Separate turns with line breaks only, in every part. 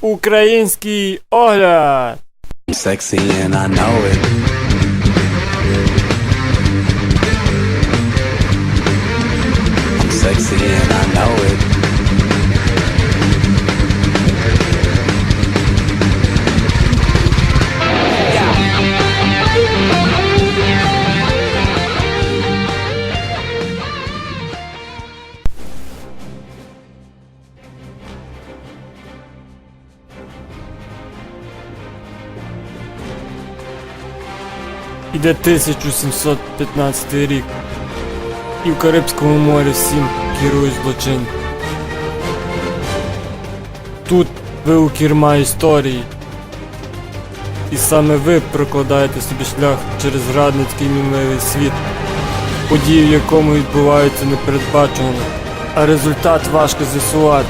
Український огляд!
I'm sexy and I know it. I'm sexy and I know it.
Іде 1715 рік. І в Карибському морі всім керують злочин. Тут ви у кірма історії. І саме ви прокладаєте собі шлях через зрадницький мінливий світ, події в якому відбуваються непередбачувано, а результат важко з'ясувати.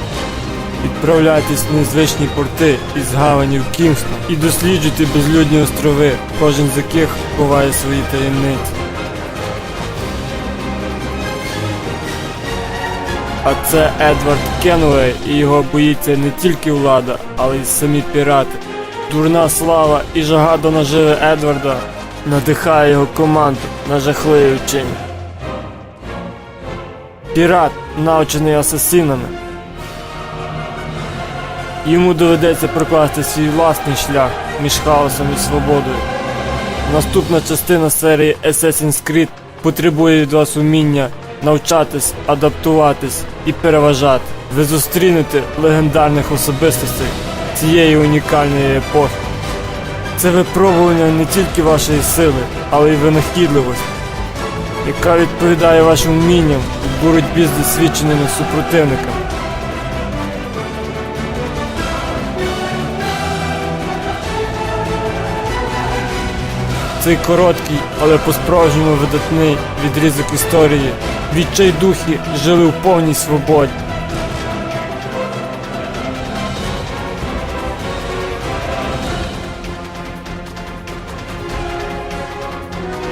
Відправляйтесь в незвичні порти із гаванів Кінгстон і досліджуйте безлюдні острови, кожен з яких ховає свої таємниці. А це Едвард Кенуей і його боїться не тільки влада, але й самі пірати. Дурна слава і жага до наживи Едварда надихає його команду на жахливі вчиння. Пірат, навчений асасинами, Йому доведеться прокласти свій власний шлях між хаосом і свободою. Наступна частина серії Assassin's Creed потребує від вас уміння навчатись, адаптуватись і переважати. Ви зустрінете легендарних особистостей цієї унікальної епохи. Це випробування не тільки вашої сили, але й винахідливості, яка відповідає вашим вмінням у боротьбі з досвідченими супротивниками. Цей короткий, але по-справжньому видатний відрізок історії. Відчайдухи жили в повній свободі.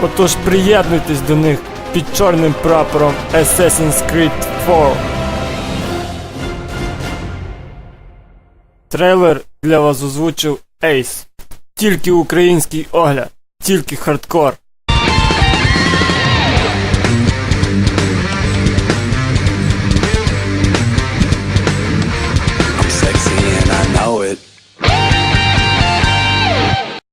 Отож приєднуйтесь до них під чорним прапором Assassin's Creed 4. Трейлер для вас озвучив Ace. Тільки український огляд, тільки хардкор.